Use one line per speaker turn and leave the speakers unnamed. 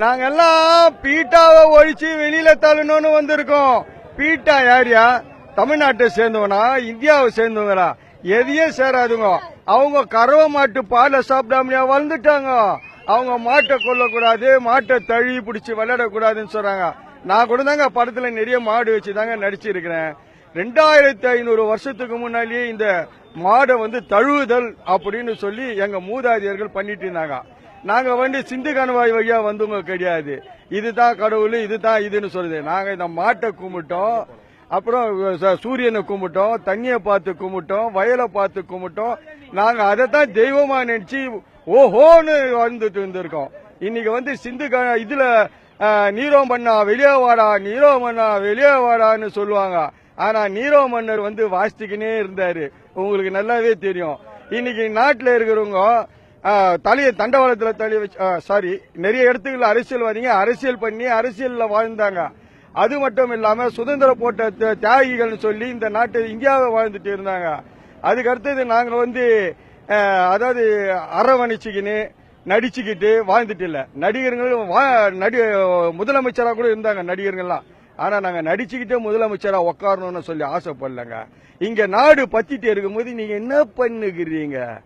நாங்க எல்லாம் பீட்டாவை ஒழிச்சு வெளியில தள்ளணும்னு வந்திருக்கோம். பீட்டா யாரியா? தமிழ்நாட்டை சேர்ந்தவனா? இந்தியாவை சேர்ந்தவங்களா? எதையும் சேராதுங்க. அவங்க கறவை மாட்டு பாலை சாப்பிடாமையா வளர்ந்துட்டாங்க. அவங்க மாட்டை கொல்லக்கூடாது மாட்டை தழி பிடிச்சி விளையாடக்கூடாதுன்னு சொல்றாங்க. நான் கூட தாங்க படத்துல நிறைய மாடு வச்சு தாங்க நடிச்சிருக்கிறேன். ரெண்டாயிரத்தி ஐநூறு வருஷத்துக்கு முன்னாலேயே இந்த மாடை வந்து தழுவுதல் அப்படின்னு சொல்லி எங்க மூதாதையர்கள் பண்ணிட்டு இருந்தாங்க. நாங்கள் வந்து சிந்து கணவாய் வழியா வந்தவங்க கிடையாது. இதுதான் கடவுள் இதுதான் இதுன்னு சொல்லுது. நாங்கள் இந்த மாட்டை கும்பிட்டோம். அப்புறம் ச- சூரியனை கும்பிட்டோம் தண்ணியை பார்த்து கும்பிட்டோம் வயலை பார்த்து கும்பிட்டோம். நாங்கள் அதை தான் தெய்வமாக நினச்சி ஓஹோன்னு வந்துட்டு இருந்திருக்கோம். இன்னைக்கு வந்து சிந்து க- இதுல நீரோ மன்னா வெளியே வாடா நீரோ மன்னா வெளியே வாடான்னு சொல்லுவாங்க. ஆனா நீரோ மன்னர் வந்து வாசித்துக்கினே இருந்தாரு. உங்களுக்கு நல்லாவே தெரியும். இன்னைக்கு நாட்டில் இருக்கிறவங்க தலையை தண்டவாளத்தில் தள்ளி வச்சு சாரி நிறைய இடத்துக்குள்ள அரசியல்வாதிங்க அரசியல் பண்ணி அரசியலில் வாழ்ந்தாங்க. அது மட்டும் இல்லாம சுதந்திர போட்ட த- தியாகிகள்னு சொல்லி இந்த நாட்டு இந்தியாவை வாழ்ந்துட்டு இருந்தாங்க. அதுக்கு அடுத்தது நாங்கள் வந்து அதாவது அரவணைச்சிக்கின்னு நடிச்சுக்கிட்டு வாழ்ந்துட்டு இல்லை. நடிகர்களும் வா- நடி முதலமைச்சராக கூட இருந்தாங்க நடிகர்கள்லாம். ஆனால் நாங்கள் நடிச்சுக்கிட்டே முதலமைச்சராக உட்காரணும்னு சொல்லி ஆசைப்படலங்க. இங்கே நாடு பத்திட்டு இருக்கும்போது நீங்கள் என்ன பண்ணுகிறீங்க?